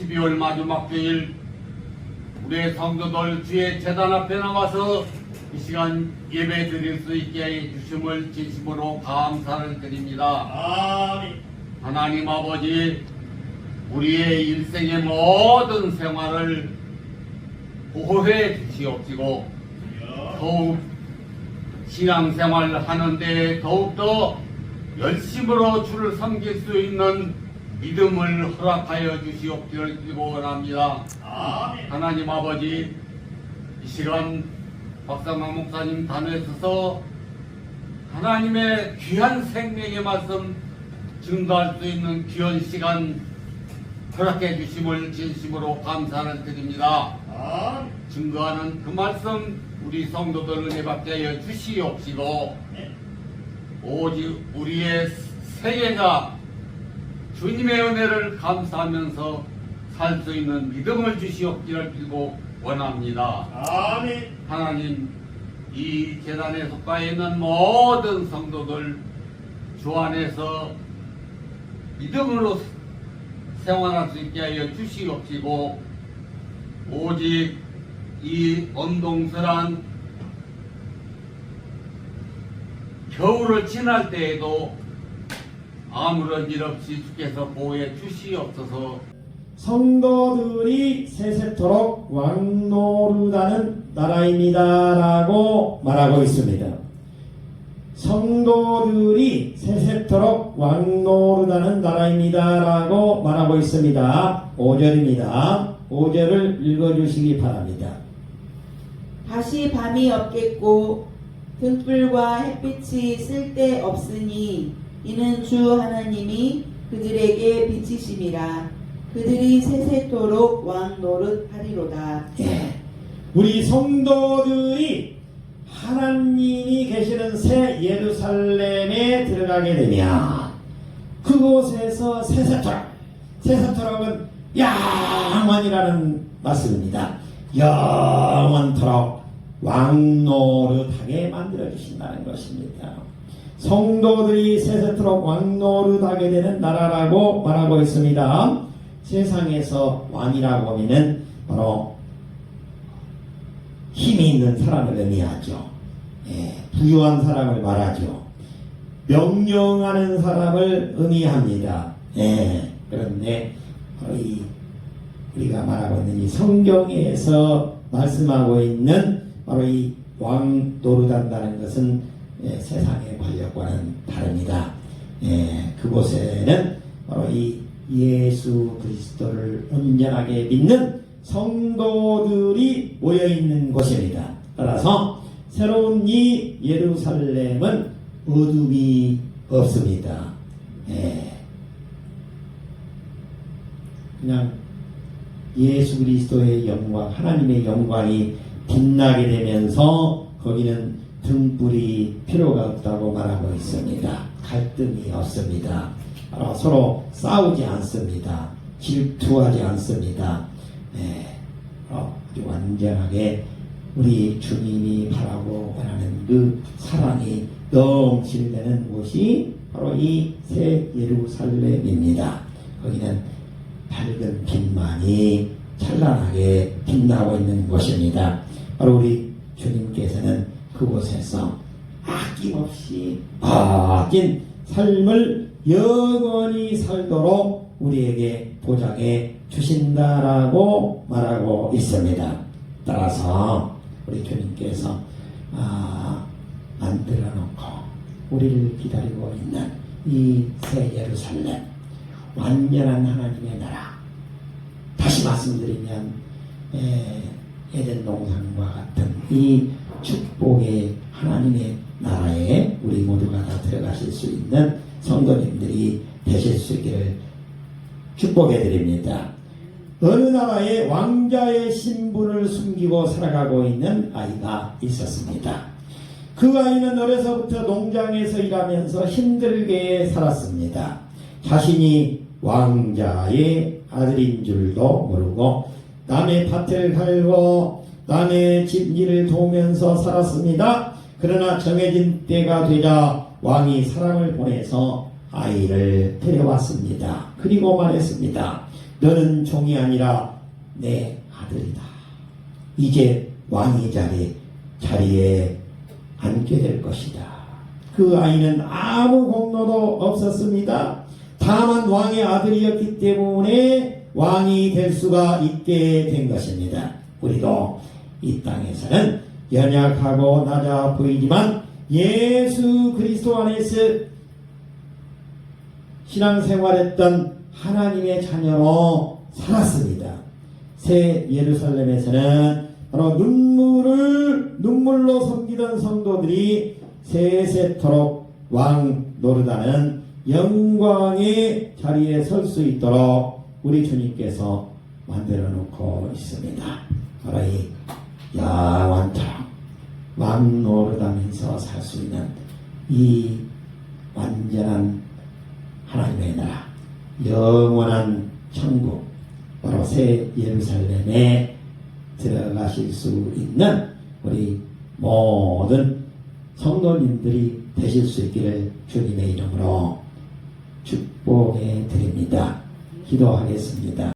12월 마지막 주일 우리의 성도들 주의 재단 앞에 나와서 이 시간 예배 드릴 수 있게 해 주심을 진심으로 감사를 드립니다. 아멘. 하나님 아버지 우리의 일생의 모든 생활을 보호해 주시옵시고 더욱 신앙생활 하는데 더욱더 열심으로 주를 섬길 수 있는 믿음을 허락하여 주시옵기를 원합니다. 아멘. 하나님 아버지 이 시간 박상만 목사님 단에 서서 하나님의 귀한 생명의 말씀 증거할 수 있는 귀한 시간 허락해 주심을 진심으로 감사를 드립니다. 증거하는 그 말씀 우리 성도들 은혜 받게 하여 주시옵시고 네. 오직 우리의 세계가 주님의 은혜를 감사하면서 살 수 있는 믿음을 주시옵기를 빌고 원합니다. 아멘. 하나님 이 재단에 속하여 있는 모든 성도들 주 안에서 믿음으로 생활할 수 있게 하여 주시옵시고 오직 이 언동설한 겨울을 지날 때에도 아무런 일 없이 주께서 보호해 주시옵소서 성도들이 세세토록 왕노르다는 나라입니다라고 말하고 있습니다. 성도들이 세세토록 왕노르다는 나라입니다라고 말하고 있습니다. 5절입니다. 5절을 읽어주시기 바랍니다. 다시 밤이 없겠고 등불과 햇빛이 쓸데 없으니 이는 주 하나님이 그들에게 비치심이라 그들이 세세토록 왕 노릇하리로다. 예. 우리 성도들이 하나님이 계시는 새 예루살렘에 들어가게 되면 그곳에서 세세토록 세세토록은 영원이라는 말씀입니다. 영원토록 왕노릇하게 만들어 주신다는 것입니다. 성도들이 세세토록 왕노릇하게 되는 나라라고 말하고 있습니다. 세상에서 왕이라고 하면은 바로 힘이 있는 사람을 의미하죠. 예, 부유한 사람을 말하죠. 명령하는 사람을 의미합니다. 예, 그런데 이 우리가 말하고 있는 이 성경에서 말씀하고 있는 바로 이 왕 노릇한다는 것은 예, 세상의 권력과는 다릅니다. 예, 그곳에는 바로 이 예수 그리스도를 온전하게 믿는 성도들이 모여 있는 곳입니다. 따라서 새로운 이 예루살렘은 어둠이 없습니다. 예. 그냥 예수 그리스도의 영광, 하나님의 영광이 빛나게 되면서 거기는 등불이 필요가 없다고 말하고 있습니다. 갈등이 없습니다. 어, 서로 싸우지 않습니다. 질투하지 않습니다. 네, 어, 아주 완전하게 우리 주님이 바라고 원하는 그 사랑이 넘실대는 곳이 바로 이 새 예루살렘입니다. 거기는 밝은 빛만이 찬란하게 빛나고 있는 곳입니다. 바로 우리 주님께서는 그곳에서 아낌없이 아낀 삶을 영원히 살도록 우리에게 보장해 주신다라고 말하고 있습니다. 따라서 우리 주님께서 아, 만들어 놓고 우리를 기다리고 있는 이 새 예루살렘 완전한 하나님의 나라 다시 말씀드리면 에, 에덴 동산과 같은 이 축복의 하나님의 나라에 우리 모두가 다 들어가실 수 있는 성도님들이 되실 수 있기를 축복해 드립니다. 어느 나라에 왕자의 신분을 숨기고 살아가고 있는 아이가 있었습니다. 그 아이는 어려서부터 농장에서 일하면서 힘들게 살았습니다. 자신이 왕자의 아들인 줄도 모르고 남의 밭을 갈고 남의 집 일을 도우면서 살았습니다. 그러나 정해진 때가 되자 왕이 사람을 보내서 아이를 데려왔습니다. 그리고 말했습니다. 너는 종이 아니라 내 아들이다. 이제 왕의 자리, 자리에 앉게 될 것이다. 그 아이는 아무 공로도 없었습니다. 다만 왕의 아들이었기 때문에 왕이 될 수가 있게 된 것입니다. 우리도 이 땅에서는 연약하고 낮아 보이지만 예수 그리스도 안에서 신앙생활했던 하나님의 자녀로 살았습니다. 새 예루살렘에서는 바로 눈물을 눈물로 섬기던 성도들이 세세토록 왕 노르다는 영광의 자리에 설 수 있도록 우리 주님께서 만들어 놓고 있습니다. 바로 이 야완토록 왕 노르다면서 살 수 있는 이 완전한 하나님의 나라, 영원한 천국, 바로 새 예루살렘에 들어가실 수 있는 우리 모든 성도님들이 되실 수 있기를 주님의 이름으로 축복해 드립니다. 기도하겠습니다.